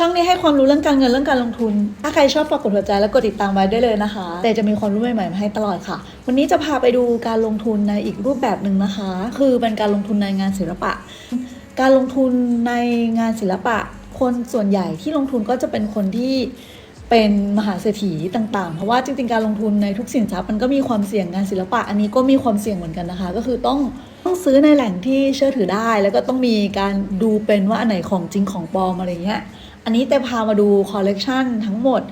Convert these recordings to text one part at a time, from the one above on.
ช่องนี้ให้ความรู้เรื่องการเงินเรื่องการลงทุน ถ้าใครชอบฝากกดหัวใจและกดติดตามไว้ได้เลยนะคะ แต่จะมีความรู้ใหม่ๆมาให้ตลอดค่ะ วันนี้จะพาไปดูการลงทุนในอีกรูปแบบหนึ่งนะคะ คือเป็นการลงทุนในงานศิลปะ การลงทุนในงานศิลปะ คนส่วนใหญ่ที่ลงทุนก็จะเป็นคนที่เป็นมหาเศรษฐีต่างๆ เพราะว่าจริงๆ การลงทุนในทุกสินทรัพย์มันก็มีความเสี่ยงงานศิลปะ อันนี้ก็มีความเสี่ยงเหมือนกันนะคะ ก็คือต้องต้องซื้อในแหล่งที่เชื่อถือได้ แล้วก็ต้องมีการดูเป็นว่าอันไหนของจริงของปลอมอะไรเงี้ย อันนี้แต่พามาดูคอลเลกชันทั้งหมด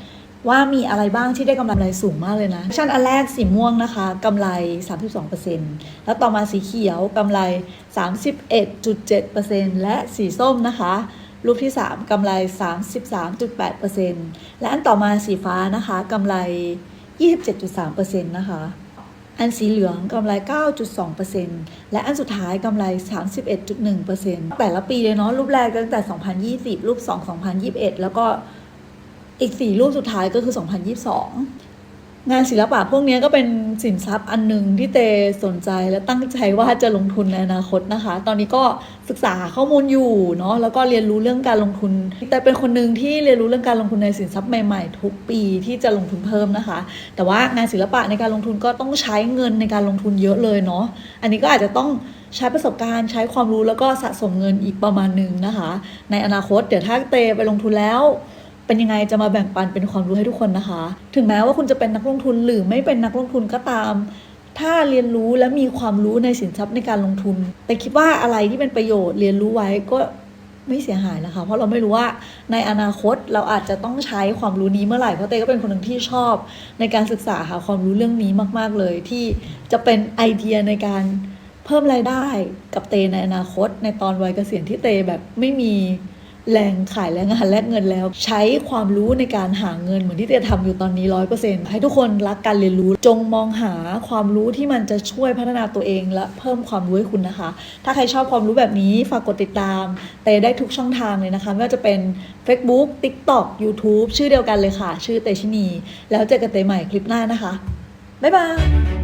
ว่ามีอะไรบ้างที่ได้กำไรสูงมากเลยนะชั้นอันแรกสีม่วงนะคะกำไร 32%แล้วต่อมาสีเขียวกำไร 31.7%และสีส้มนะคะ รูปที่ 3กำไร 33.8%และอันต่อมาสีฟ้านะคะกำไร 27.3%นะคะ อันสีเหลืองกำไร 9.2%และอันสุดท้ายกำไร 31.1%แต่ละปีเลยเนาะรูปแรกตั้งแต่ 2020 รูป 2 2021 แล้วก็อีก 4 รูปสุดท้ายก็คือ 2022 งานศิลปะพวกนี้ก็เป็นสินทรัพย์อันหนึ่งที่เตสนใจและตั้งใจว่าจะลงทุนในอนาคตนะคะ ตอนนี้ก็ศึกษาข้อมูลอยู่เนาะแล้วก็เรียนรู้เรื่องการลงทุน แต่เป็นคนหนึ่งที่เรียนรู้เรื่องการลงทุนในสินทรัพย์ใหม่ๆ ทุกปีที่จะลงทุนเพิ่มนะคะ แต่ว่างานศิลปะในการลงทุนก็ต้องใช้เงินในการลงทุนเยอะเลยเนาะอันนี้ก็อาจจะต้องใช้ประสบการณ์ใช้ความรู้แล้วก็สะสมเงินอีกประมาณหนึ่งนะคะ ในอนาคตเดี๋ยวถ้าเตไปลงทุนแล้ว เป็นยังไงจะมาแบ่งปันเป็นความรู้ให้ทุกคนนะคะ ถึงแม้ว่าคุณจะเป็นนักลงทุนหรือไม่เป็นนักลงทุนก็ตาม ถ้าเรียนรู้และมีความรู้ในสินทรัพย์ในการลงทุน แต่คิดว่าอะไรที่เป็นประโยชน์เรียนรู้ไว้ก็ไม่เสียหายนะคะ เพราะเราไม่รู้ว่าในอนาคตเราอาจจะต้องใช้ความรู้นี้เมื่อไหร่ เพราะเต้ก็เป็นคนหนึ่งที่ชอบ ในการศึกษาหาความรู้เรื่องนี้มาก ๆ เลย ที่จะเป็นไอเดียในการเพิ่มรายได้กับเตในอนาคต ในตอนวัยเกษียณที่เตแบบไม่มี แรงขายแรงงานแลกเงินแล้ว ใช้ความรู้ในการหาเงินเหมือนที่เตียทำอยู่ตอนนี้ร้อยเปอร์เซ็นต์ให้ทุกคนรักการเรียนรู้จงมองหาความรู้ที่มันจะช่วยพัฒนาตัวเองและเพิ่มความรู้ให้คุณนะคะ ถ้าใครชอบความรู้แบบนี้ฝากกดติดตามเตได้ทุกช่องทางเลยนะคะ ไม่ว่าจะเป็น Facebook TikTok YouTube ชื่อเดียวกันเลยค่ะ ชื่อเตชินี แล้วเจอกันเตใหม่คลิปหน้านะคะบ๊ายบาย